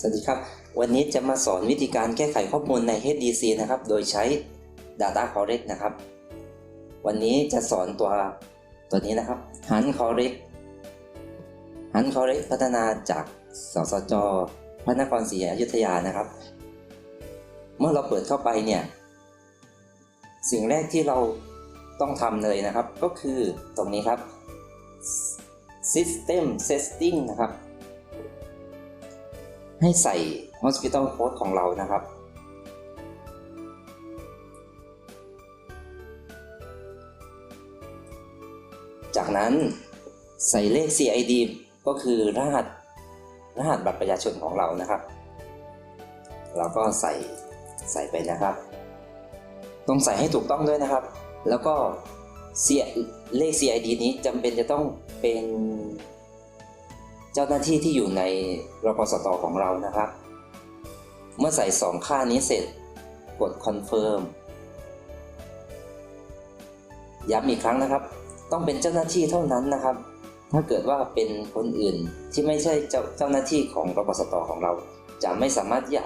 สวัสดีครับ วันนี้จะมาสอนวิธีการแก้ไขข้อมูลใน HDC นะครับ โดยใช้ Data Correct นะครับ วันนี้จะสอนตัวตัวนี้นะครับหัน Correct หัน Correct พัฒนาจากสสจพระนครศรีอยุธยานะครับ เมื่อเราเปิดเข้าไปเนี่ย สิ่งแรกที่เราต้องทำเลยนะครับ ก็คือตรงนี้ครับ System Setting นะครับ ให้ใส่ Hospital Code ของเรานะครับ จากนั้นใส่เลข CID ก็คือรหัสรหัสบัตรประชาชนของเรานะครับ เราก็ใส่ใส่ไปนะครับ ต้องใส่ให้ถูกต้องด้วยนะครับ แล้วก็เลข CID นี้จำเป็นจะต้องเป็น เจ้าหน้าที่ที่อยู่ในรพสตของเรานะครับ เมื่อใส่สองค่านี้เสร็จ กด confirm ย้ำอีกครั้งนะครับ ต้องเป็นเจ้าหน้าที่เท่านั้นนะครับ ถ้าเกิดว่าเป็นคนอื่นที่ไม่ใช่เจ้าเจ้าหน้าที่ของรพสตของเรา จะไม่สามารถที่จะ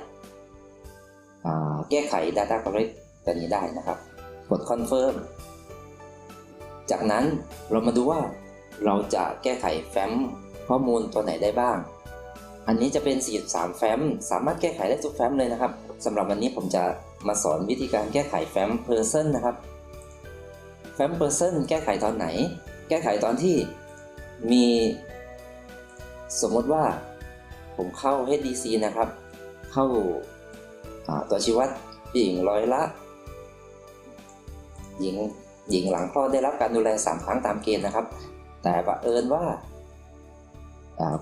แก้ไข Data Correct ตัวนี้ได้นะครับ กด confirm จากนั้นเรามาดูว่าเราจะแก้ไขแฟ้ม ข้อมูลตัวไหนได้บ้าง อันนี้จะเป็น 43 แฟ้ม สามารถแก้ไขได้ทุกแฟ้มเลยนะครับสำหรับวันนี้ผมจะมาสอนวิธีการแก้ไขแฟ้ม person นะครับ แฟ้ม person แก้ไขตอนไหน แก้ไขตอนที่มีสมมติว่าผมเข้า HDC นะครับ เข้าาตัวชี้วัดหญิงร้อยละ หญิงหญิงหลังคลอดได้รับการดูแล 3 ครั้งตามเกณฑ์นะครับ แต่บังเอิญว่า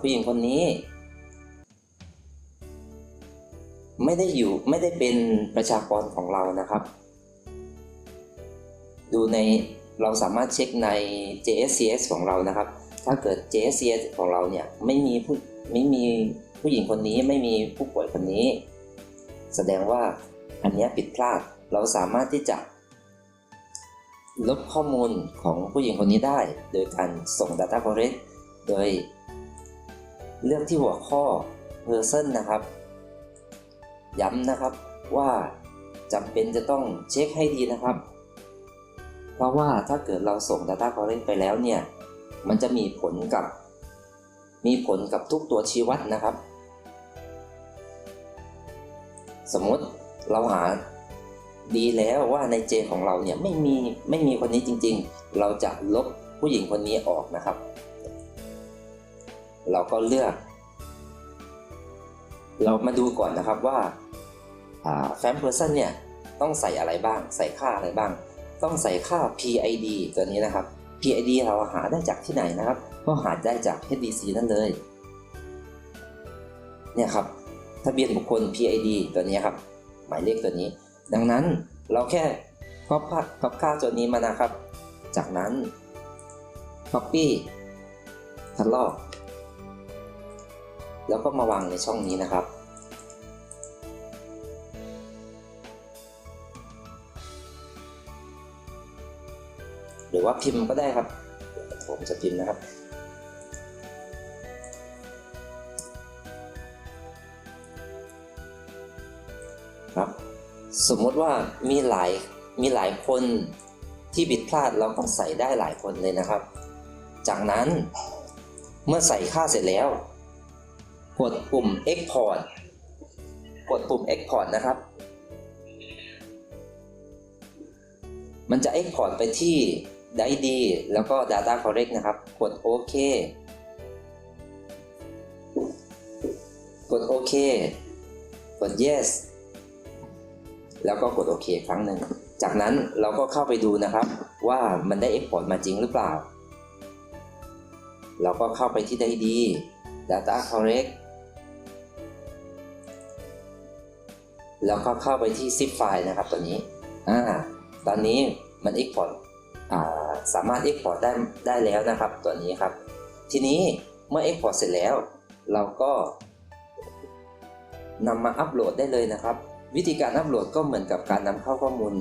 ผู้หญิงคนนี้ ไม่ได้อยู่ไม่ได้เป็นประชากรของเรานะครับ ดูในเราสามารถเช็คใน JSCS ของเรานะครับ ถ้าเกิด JSCS ของเราเนี่ยไม่มีผู้ไม่มีผู้หญิงคนนี้ไม่มีผู้ป่วยคนนี้ แสดงว่าอันนี้ผิดพลาดเราสามารถที่จะ ลบข้อมูลของผู้หญิงคนนี้ได้ โดยการส่ง Data Correct โดย เลือกที่หัวข้อ Person นะครับ ย้ำนะครับว่าจำเป็นจะต้องเช็คให้ดีนะครับ เพราะว่าถ้าเกิดเราส่ง Data Correct ไปแล้วเนี่ย มันจะมีผลกับ มีผลกับทุกตัวชี้วัดนะครับ สมมติเราหาดีแล้วว่าในเจของเราเนี่ยไม่มีไม่มีคนนี้จริง ๆ เราจะลบผู้หญิงคนนี้ออกนะครับ เราก็เลือก เรามาดูก่อนนะครับว่าแฟ้มเพอร์ซันเนี่ยต้องใส่อะไรบ้าง ใส่ค่าอะไรบ้าง ต้องใส่ค่า PID ตัวนี้นะครับ PID เราหาได้จากที่ไหนนะครับ ก็หาได้จาก HDC นั่นเลย เนี่ยครับ ทะเบียนบุคคล PID ตัวนี้ครับ หมายเลขตัวนี้ ดังนั้นเราแค่ copy คอปค่าตัวนี้มานะครับ จากนั้น copy ทัดลอก แล้วก็มาวางในช่องนี้นะครับ หรือว่าพิมพ์ก็ได้ครับ ผมจะพิมพ์นะครับ ครับ สมมติว่ามีหลายมีหลายคนที่ผิดพลาดเราก็ใส่ได้หลายคนเลยนะครับ จากนั้นเมื่อใส่ค่าเสร็จแล้ว กดปุ่ม export กดปุ่ม export นะครับ มันจะ export ไปที่ d i d แล้วก็ data correct นะครับ กดโอเคกดโอเคกด yes แล้วก็กดโอเคครั้งหนึ่ง จากนั้นเราก็เข้าไปดูนะครับ ว่ามันได้ export มาจริงหรือเปล่า เราก็เข้าไปที่ไดดี data correct แล้วก็เข้าไปที่ zip file นะครับตัวนี้อ่าตอนนี้มัน export อ่าสามารถ export ได้ได้แล้วนะครับตัวนี้ครับ ทีนี้เมื่อ export เสร็จแล้ว เราก็นำมาอัปโหลดได้เลยนะครับ วิธีการอัปโหลดก็เหมือนกับการนำเข้าข้อมูล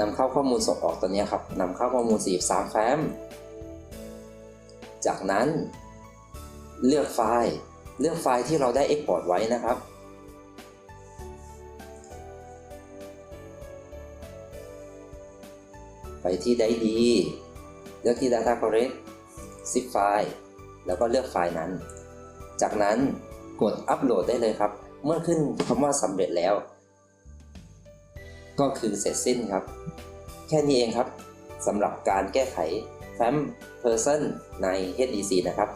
นำเข้าข้อมูลส่งออกตัวนี้ครับนำเข้าข้อมูล 43 แฟ้ม จากนั้นเลือกไฟล์ เลือกไฟล์ที่เราได้ Export ไว้นะครับ ไปที่ได้ดีเลือกที่ Data Correct zip ไฟล์แล้วก็เลือกไฟล์นั้น จากนั้นกดอัปโหลดได้เลยครับ เมื่อขึ้นคำว่าสำเร็จแล้ว ก็คือเสร็จสิ้นครับ แค่นี้เองครับสำหรับการแก้ไข FAM Person ใน HDC นะครับ